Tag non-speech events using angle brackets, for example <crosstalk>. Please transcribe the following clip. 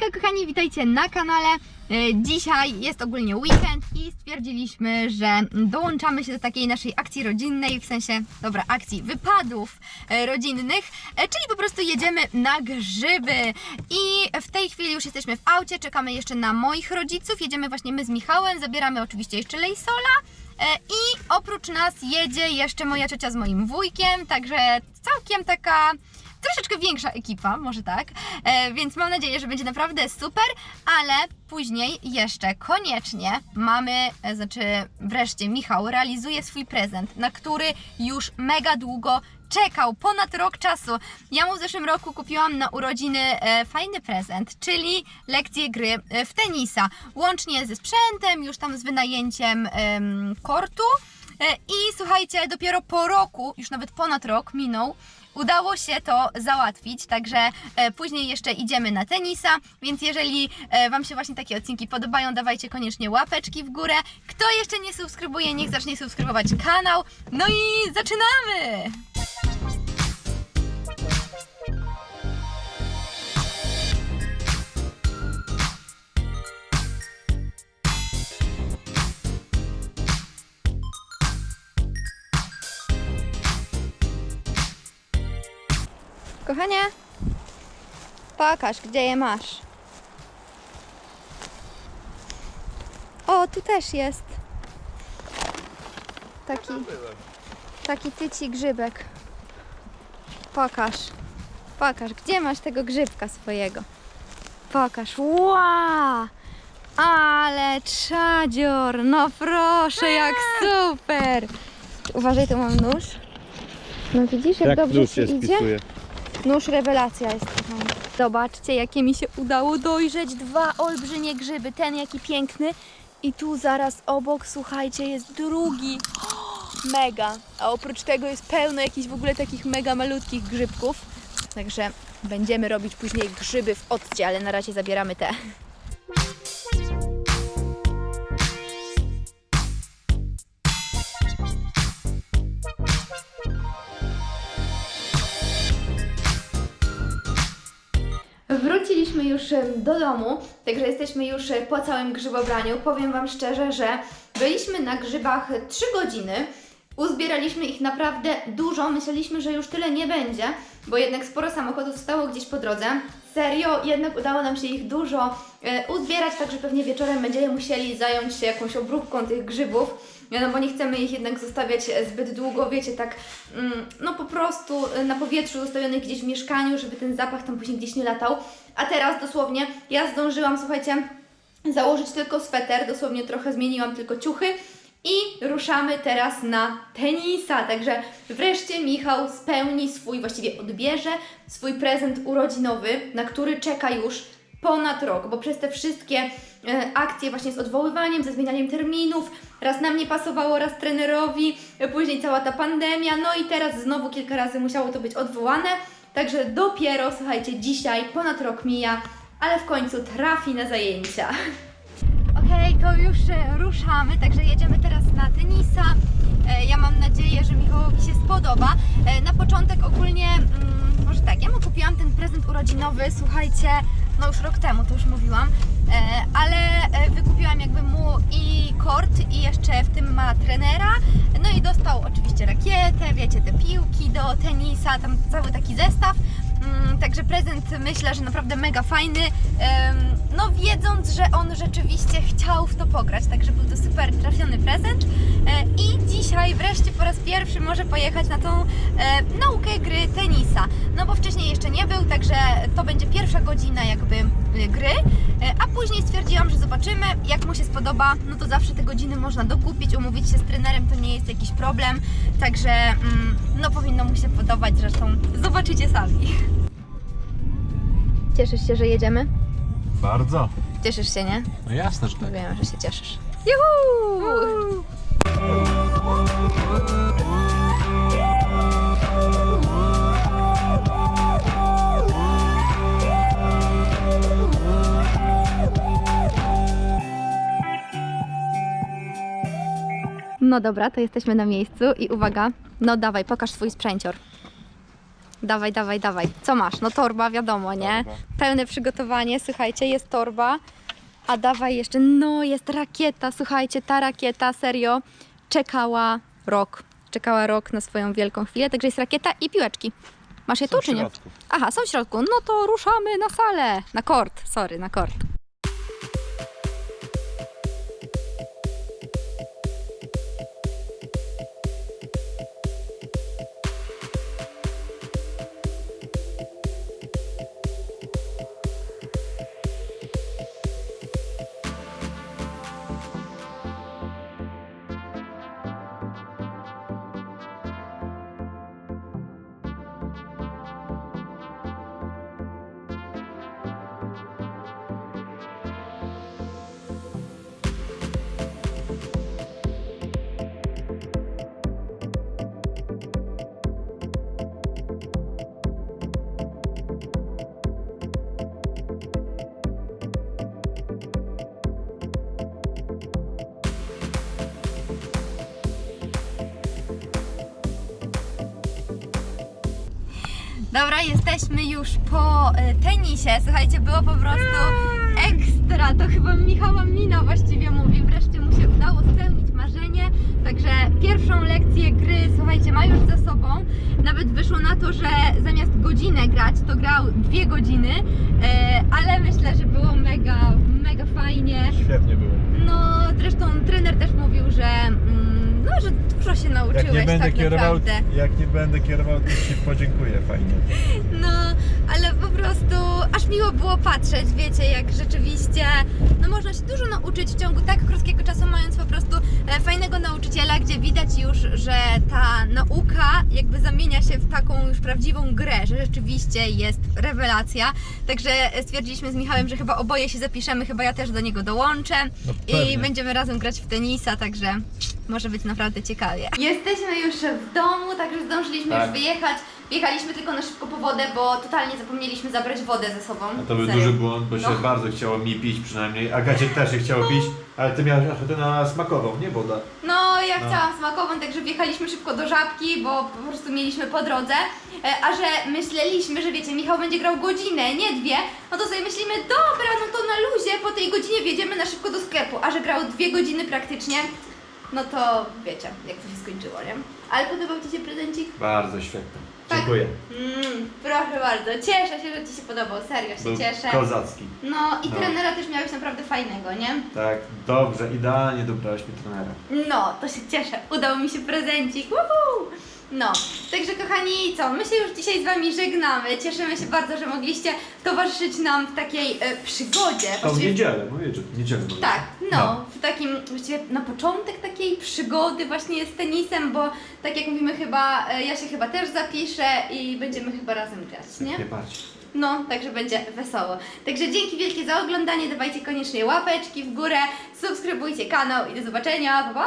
Hejka kochani, witajcie na kanale. E, Dzisiaj jest ogólnie weekend i stwierdziliśmy, że dołączamy się do takiej naszej akcji rodzinnej, w sensie, dobra, akcji wypadów e, rodzinnych, e, czyli po prostu jedziemy na grzyby. I w tej chwili już jesteśmy w aucie, czekamy jeszcze na moich rodziców, jedziemy właśnie my z Michałem, zabieramy oczywiście jeszcze Lejsola. I oprócz nas jedzie jeszcze moja ciocia z moim wujkiem, także całkiem taka troszeczkę większa ekipa, może tak. E, więc mam nadzieję, że będzie naprawdę super, ale później jeszcze koniecznie mamy, e, znaczy wreszcie Michał realizuje swój prezent, na który już mega długo czekał, ponad rok czasu. Ja mu w zeszłym roku kupiłam na urodziny e, fajny prezent, czyli lekcję gry e, w tenisa, łącznie ze sprzętem, już tam z wynajęciem em, kortu. E, I słuchajcie, dopiero po roku, już nawet ponad rok minął, udało się to załatwić, także e, później jeszcze idziemy na tenisa, więc jeżeli e, Wam się właśnie takie odcinki podobają, dawajcie koniecznie łapeczki w górę. Kto jeszcze nie subskrybuje, niech zacznie subskrybować kanał. No i zaczynamy! Kochanie, pokaż, gdzie je masz. O, tu też jest. Taki, taki tyci grzybek. Pokaż. Pokaż, gdzie masz tego grzybka swojego. Pokaż. Ła! Ale czadzior! No proszę, jak super! Uważaj, tu mam nóż. No widzisz, jak, Jak dobrze nóż się się idzie? spisuje. Nóż rewelacja jest. Zobaczcie, jakie mi się udało dojrzeć. Dwa olbrzymie grzyby. Ten jaki piękny. I tu zaraz obok, słuchajcie, jest drugi. <gasps> Mega. A oprócz tego jest pełno jakichś w ogóle takich mega malutkich grzybków. Także będziemy robić później grzyby w occie, ale na razie zabieramy te. Wróciliśmy już do domu, także jesteśmy już e, po całym grzybobraniu. Powiem Wam szczerze, że byliśmy na grzybach 3 godziny. Uzbieraliśmy ich naprawdę dużo. Myśleliśmy, że już tyle nie będzie, bo jednak sporo samochodów stało gdzieś po drodze. Serio, jednak udało nam się ich dużo e, uzbierać, także pewnie wieczorem będziemy musieli zająć się jakąś obróbką tych grzybów. No bo nie chcemy ich jednak zostawiać zbyt długo, wiecie, tak mm, no po prostu e, na powietrzu zostawionych gdzieś w mieszkaniu, żeby ten zapach tam później gdzieś nie latał. A teraz dosłownie ja zdążyłam, słuchajcie, założyć tylko sweter, dosłownie trochę zmieniłam tylko ciuchy i ruszamy teraz na tenisa. Także wreszcie Michał spełni swój, właściwie odbierze swój prezent urodzinowy, na który czeka już ponad rok, bo przez te wszystkie e, akcje właśnie z odwoływaniem, ze zmienianiem terminów, raz nam nie pasowało, raz trenerowi, e, później cała ta pandemia, no i teraz znowu kilka razy musiało to być odwołane. Także dopiero, słuchajcie, dzisiaj ponad rok mija, ale w końcu trafi na zajęcia. <laughs> Już e, ruszamy, także jedziemy teraz na tenisa. E, Ja mam nadzieję, że Michałowi się spodoba. E, Na początek ogólnie, mm, może tak, ja mu kupiłam ten prezent urodzinowy, słuchajcie, no już rok temu, to już mówiłam, ale wykupiłam jakby mu i kort i jeszcze w tym ma trenera, no i dostał oczywiście rakietę, wiecie, te piłki do tenisa, tam cały taki zestaw. Mm, Także prezent myślę, że naprawdę mega fajny. No wiedząc, że on rzeczywiście chciał w to pograć, także był to super trafiony prezent. E, I dzisiaj wreszcie po raz pierwszy może pojechać na tą e, naukę gry tenisa. No bo wcześniej jeszcze nie był, także to będzie pierwsza godzina jakby gry. E, A później stwierdziłam, że zobaczymy, jak mu się spodoba. No to zawsze te godziny można dokupić, umówić się z trenerem, to nie jest jakiś problem. Także mm, no powinno mu się podobać, zresztą zobaczycie sami. Cieszysz się, że jedziemy? Bardzo. Cieszysz się, nie? No jasne, że tak. Wiem, że się cieszysz. Juhu! No dobra, to jesteśmy na miejscu i uwaga, no dawaj, pokaż swój sprzęcior. Dawaj, dawaj, dawaj. Co masz? No torba, wiadomo, nie? Torba. Pełne przygotowanie, słuchajcie, jest torba. A dawaj jeszcze, no jest rakieta, słuchajcie, ta rakieta serio czekała rok. Czekała rok na swoją wielką chwilę, także jest rakieta i piłeczki. Masz je tu czy nie? Aha, są w środku. No to ruszamy na salę. Na kort, sorry, na kort. Dobra, jesteśmy już po e, tenisie. Słuchajcie, było po prostu ekstra. To chyba Michała Mina właściwie mówi. Wreszcie mu się udało spełnić marzenie. Także pierwszą lekcję gry, słuchajcie, ma już za sobą. Nawet wyszło na to, że zamiast godzinę grać, to grał dwie godziny. E, ale myślę, że było mega, mega fajnie. Świetnie było. No, zresztą trener też mówił, że, mm, no, że dużo się nauczyłeś Jak nie będę tak kierował, naprawdę. jak nie będę kierował, to ci podziękuję fajnie. <laughs> No, ale po prostu aż miło było patrzeć, wiecie, jak rzeczywiście, no można się dużo nauczyć w ciągu tak krótkiego czasu, mając po prostu e, fajnego nauczyciela, gdzie widać już, że ta nauka jakby zamienia się w taką już prawdziwą grę, że rzeczywiście jest rewelacja. Także stwierdziliśmy z Michałem, że chyba oboje się zapiszemy, chyba ja też do niego dołączę No i będziemy razem grać w tenisa, także może być naprawdę ciekawie. Jesteśmy już w domu, także zdążyliśmy Tak. już wyjechać. Wjechaliśmy tylko na szybko po wodę, bo totalnie zapomnieliśmy zabrać wodę ze sobą. A to był Serio. duży błąd, bo się No. bardzo chciało mi pić przynajmniej. Agacie też się chciało pić, ale ty miałeś ochotę na smakową, nie woda. No, ja No. chciałam smakową, także wjechaliśmy szybko do żabki, bo po prostu mieliśmy po drodze. E, A że myśleliśmy, że wiecie, Michał będzie grał godzinę, nie dwie, no to sobie myślimy, dobra, no to na luzie po tej godzinie wjedziemy na szybko do sklepu. A że grał dwie godziny praktycznie, no to wiecie, jak to się skończyło, nie? Ale podobał Ci się prezencik? Bardzo świetnie. Tak. Dziękuję. Mm, proszę bardzo, cieszę się, że Ci się podobał, serio się Był cieszę. kozacki. No i No. trenera też miałeś naprawdę fajnego, nie? Tak, dobrze, idealnie dobrałeś mi trenera. No, to się cieszę. Udał mi się prezencik. Woohoo! No, także kochani, co? My się już dzisiaj z Wami żegnamy. Cieszymy się bardzo, że mogliście towarzyszyć nam w takiej e, przygodzie. To w Właściwie- niedzielę, mówię, że w niedzielę. było. tak, no, w takim właściwie na początek takiej przygody właśnie z tenisem, bo tak jak mówimy chyba, e, ja się chyba też zapiszę i będziemy chyba razem grać, Jak nie? najbardziej. No, także będzie wesoło. Także dzięki wielkie za oglądanie, dawajcie koniecznie łapeczki w górę, subskrybujcie kanał i do zobaczenia, pa pa!